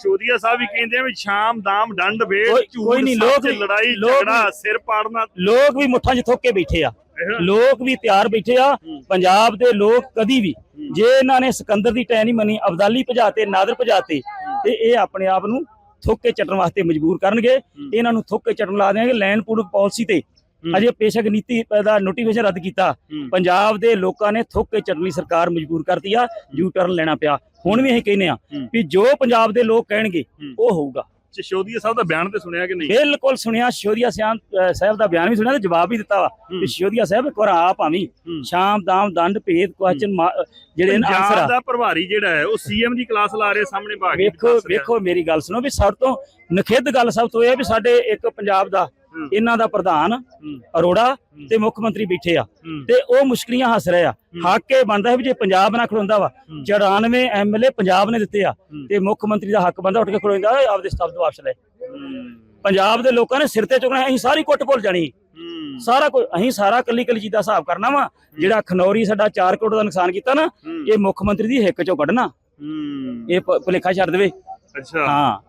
ਸ਼ੋਦੀਆ ਸਾਹਿਬ ਵੀ ਕਹਿੰਦੇ ਆ ਵੀ ਸ਼ਾਮ ਦਾਮ ਡੰਡ ਵੇਚ ਕੋਈ- ਨਹੀਂ, ਲੋਕ ਲੜਾਈ ਝਗੜਾ ਸਿਰ ਪਾੜਨਾ। ਲੋਕ ਵੀ ਮੁੱਠਾਂ 'ਚ ਥੁੱਕ ਕੇ ਬੈਠੇ ਆ। ਲੋਕ ਵੀ ਤਿਆਰ ਬੈਠੇ ਆ। ਪੰਜਾਬ ਦੇ ਲੋਕ ਕਦੀ ਵੀ ਜੇ ਇਹਨਾਂ ਨੇ ਸਿਕੰਦਰ ਦੀ ਟੈ ਨਹੀਂ ਮੰਨੀ ਅਬਦਾਲੀ ਭਜਾਤੇ ਨਾਦਰ ਭਜਾਤੇ ਤੇ ਇਹ ਆਪਣੇ ਆਪ ਨੂੰ ਥੁੱਕ ਕੇ ਚੱਟਣ ਵਾਸਤੇ ਮਜਬੂਰ ਕਰਨਗੇ। ਇਹਨਾਂ ਨੂੰ ਥੁੱਕ ਕੇ ਚੱਟਣ ਲਾ ਦੇਣਗੇ ਲੈਂਡ ਪੂਲ ਪਾਲਿਸੀ ਤੇ। ਅਜੇ ਪੇਸ਼ਕ ਨੀਤੀ ਦਾ ਨੋਟੀਫਿਕੇਸ਼ਨ ਰੱਦ ਕੀਤਾ। ਪੰਜਾਬ ਦੇ ਲੋਕਾਂ ਨੇ ਥੁੱਕ ਕੇ ਚੱਟਣ ਸਰਕਾਰ ਮਜਬੂਰ ਕਰਤੀ ਆ। ਯੂ ਟਰਨ ਲੈਣਾ ਪਿਆ। ਹੁਣ ਵੀ ਅਸੀਂ ਕਹਿੰਦੇ ਆ ਵੀ ਜੋ ਪੰਜਾਬ ਦੇ ਲੋਕ ਕਹਿਣਗੇ ਉਹ ਹੋਊਗਾ ਸ਼ੋਦੀਆ ਸਾਹਿਬ ਦਾ ਬਿਆਨ ਤੇ ਸੁਣਿਆ ਕਿ ਨਹੀਂ ਬਿਲਕੁਲ ਸੁਣਿਆ ਸ਼ੋਧੀਆ ਸਾਹਿਬ ਦਾ ਬਿਆਨ ਵੀ ਸੁਣਿਆ ਤੇ ਜਵਾਬ ਵੀ ਦਿੱਤਾ ਵਾ। ਕਿ ਸ਼ੋਧੀਆ ਸਾਹਿਬ ਇੱਕ ਵਾਰ ਆਪ ਆਵੀਂ। ਸ਼ਾਮ ਦਾਮ ਦੰਡ ਭੇਦ ਕੁਐਸਚਨ ਜਿਹੜੇ ਆਨਸਰ ਪੰਜਾਬ ਆ ਦਾ ਪ੍ਰਭਾਰੀ ਜਿਹੜਾ ਹੈ ਉਹ ਸੀਐਮ ਦੀ ਕਲਾਸ ਲਾ ਰਿਹਾ ਸਾਹਮਣੇ ਕੇ ਵੇਖੋ। ਵੇਖੋ ਮੇਰੀ ਗੱਲ ਸੁਣੋ ਵੀ ਸਭ ਤੋਂ ਨਖਿੱਧ ਗੱਲ ਸਭ ਤੋਂ ਇਹ ਹੈ ਵੀ ਸਾਡੇ ਇੱਕ ਪੰਜਾਬ ਦਾ। ਇਹਨਾਂ ਦਾ ਪ੍ਰਧਾਨ। ਅਰੋੜਾ ਤੇ ਮੁੱਖ ਮੰਤਰੀ ਬੈਠੇ ਆ। ਤੇ ਉਹ ਮੁਸ਼ਕਲੀਆਂ ਹੱਸ ਰਹੇ ਆ। ਹੱਕ ਇਹ ਬਣਦਾ ਹੈ ਵੀ ਜੇ ਪੰਜਾਬ ਨਾ ਖੜੋਂਦਾ ਵਾ 94 ਐਮਐਲਏ ਪੰਜਾਬ ਨੇ ਦਿੱਤੇ ਆ ਤੇ ਮੁੱਖ ਮੰਤਰੀ ਦਾ ਹੱਕ ਬਣਦਾ ਉੱਠ ਕੇ ਖੜੋਂਦਾ ਆਪਦੇ ਸਟਾਫ ਤੋਂ ਵਾਪਸ ਲੈ। ਪੰਜਾਬ ਦੇ ਲੋਕਾਂ ਨੇ ਸਿਰ ਤੇ ਚੁੱਕਣਾ ਅਸੀਂ ਸਾਰੀ ਕੁੱਟ ਭੁੱਲ ਜਾਣੀ। ਸਾਰਾ ਕੁਝ ਅਸੀਂ ਸਾਰਾ ਕੱਲੀ ਕੱਲੀ ਚੀਜ਼ ਦਾ ਹਿਸਾਬ ਕਰਨਾ ਵਾ ਜਿਹੜਾ ਖਨੌਰੀ ਸਾਡਾ 4 ਕਰੋੜ ਦਾ ਨੁਕਸਾਨ ਕੀਤਾ ਨਾ। ਇਹ ਮੁੱਖ ਮੰਤਰੀ ਦੀ ਹਿੱਕ ਚੋਂ ਕੱਢਣਾ। ਇਹ ਭੁਲੇਖਾ ਛੱਡ ਦੇਵੇ। ਅੱਛਾ। ਹਾਂ।